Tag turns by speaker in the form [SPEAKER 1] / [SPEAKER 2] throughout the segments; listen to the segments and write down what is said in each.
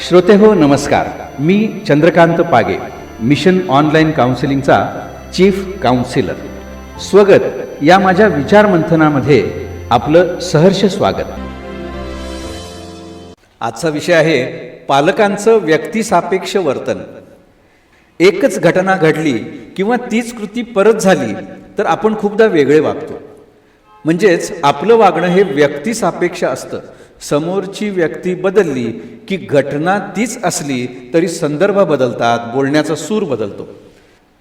[SPEAKER 1] श्रोते हो नमस्कार. मी चंद्रकांत पागे मिशन ऑनलाईन काउन्सिलिंगचा चीफ काउन्सिलर. स्वगत. या माझ्या विचारमंथनामध्ये आपलं सहर्ष स्वागत. आजचा विषय आहे पालकांचं व्यक्तिसापेक्ष वर्तन. एकच घटना घडली किंवा तीच कृती परत झाली तर आपण खूपदा वेगळे वागतो. म्हणजेच आपलं वागणं हे व्यक्तिसापेक्ष असतं. समोरची व्यक्ती बदलली की घटना तीच असली तरी संदर्भ बदलतात बोलण्याचा सूर बदलतो.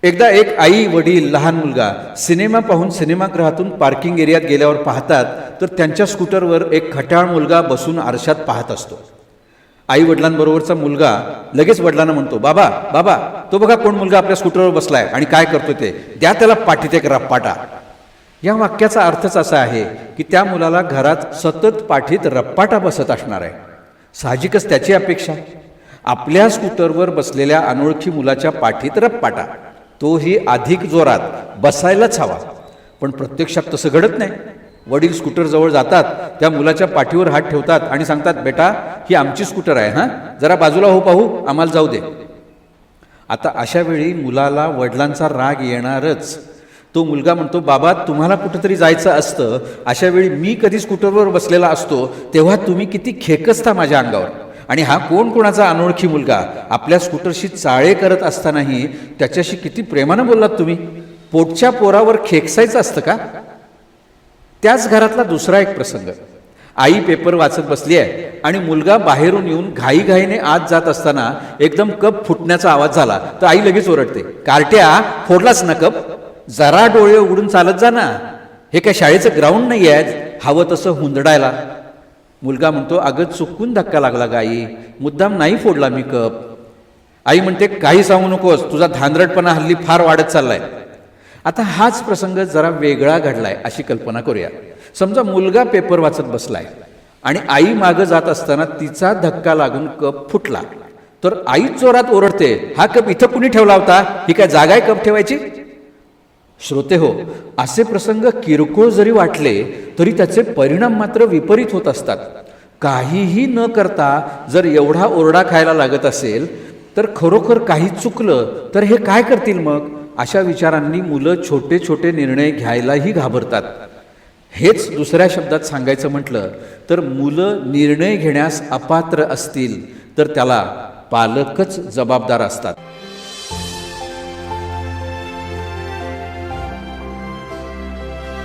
[SPEAKER 1] एकदा एक आई वडील लहान मुलगा सिनेमा पाहून सिनेमागृहातून पार्किंग एरियात गेल्यावर पाहतात तर त्यांच्या स्कूटरवर एक खटाळ मुलगा बसून आरशात पाहत असतो. आई वडिलांबरोबरचा मुलगा लगेच वडिलांना म्हणतो बाबा बाबा तो बघा कोण मुलगा आपल्या स्कूटरवर बसलाय आणि काय करतो ते. द्या त्याला पाठीत एक रप्पाटा. या वाक्याचा अर्थच असा आहे की त्या मुलाला घरात सतत पाठीत रप्पाटा बसत असणार आहे. साहजिकच त्याची अपेक्षा. आपल्या स्कूटरवर बसलेल्या अनोळखी मुलाच्या पाठीत रप्पाटा. तोही अधिक जोरात बसायलाच हवा. पण प्रत्यक्षात तसं घडत नाही. वडील स्कूटरजवळ जातात त्या मुलाच्या पाठीवर हात ठेवतात आणि सांगतात बेटा ही आमची स्कूटर आहे हां? जरा बाजूला हो पाहू आम्हाला जाऊ दे. आता अशा वेळी मुलाला वडिलांचा राग येणारच. तो मुलगा म्हणतो बाबा तुम्हाला कुठंतरी जायचं असतं. अशा वेळी मी कधी स्कूटरवर बसलेला असतो तेव्हा तुम्ही किती खेकसता माझ्या अंगावर. आणि हा कोण कोणाचा अनोळखी मुलगा? आपल्या स्कूटरशी चाळे करत असतानाही त्याच्याशी किती प्रेमानं बोललात तुम्ही? पोटच्या पोरावर खेकसायचं असतं का? त्याच घरातला दुसरा एक प्रसंग. आई पेपर वाचत बसली आहे आणि मुलगा बाहेरून येऊन घाईघाईने आत जात असताना एकदम कप फुटण्याचा आवाज झाला. तर आई लगेच ओरडते कार्ट्या फोडलाच ना कप? जरा डोळे उघडून चालत जा ना. हे काय शाळेचं ग्राउंड नाही आहे हवं तसं हुंदडायला. मुलगा म्हणतो अगं चुकून धक्का लागला गाई मुद्दाम नाही फोडला मी कप. आई म्हणते काही सांगू नकोस. तुझा धांदरटपणा हल्ली फार वाढत चाललाय. आता हाच प्रसंग जरा वेगळा घडलाय अशी कल्पना करूया. समजा मुलगा पेपर वाचत बसलाय आणि आई मागं जात असताना तिचा धक्का लागून कप फुटला. तर आई जोरात ओरडते हा कप इथं कुणी ठेवला होता? ही काय जागा आहे कप ठेवायची? श्रोते हो असे प्रसंग किरकोळ जरी वाटले तरी त्याचे परिणाम मात्र विपरीत होत असतात. काहीही न करता जर एवढा ओरडा खायला लागत असेल तर खरोखर काही चुकलं तर हे काय करतील मग? अशा विचारांनी मुलं छोटे छोटे निर्णय घ्यायलाही घाबरतात. हेच दुसऱ्या शब्दात सांगायचं म्हटलं तर मुलं निर्णय घेण्यास अपात्र असतील तर त्याला पालकच जबाबदार असतात.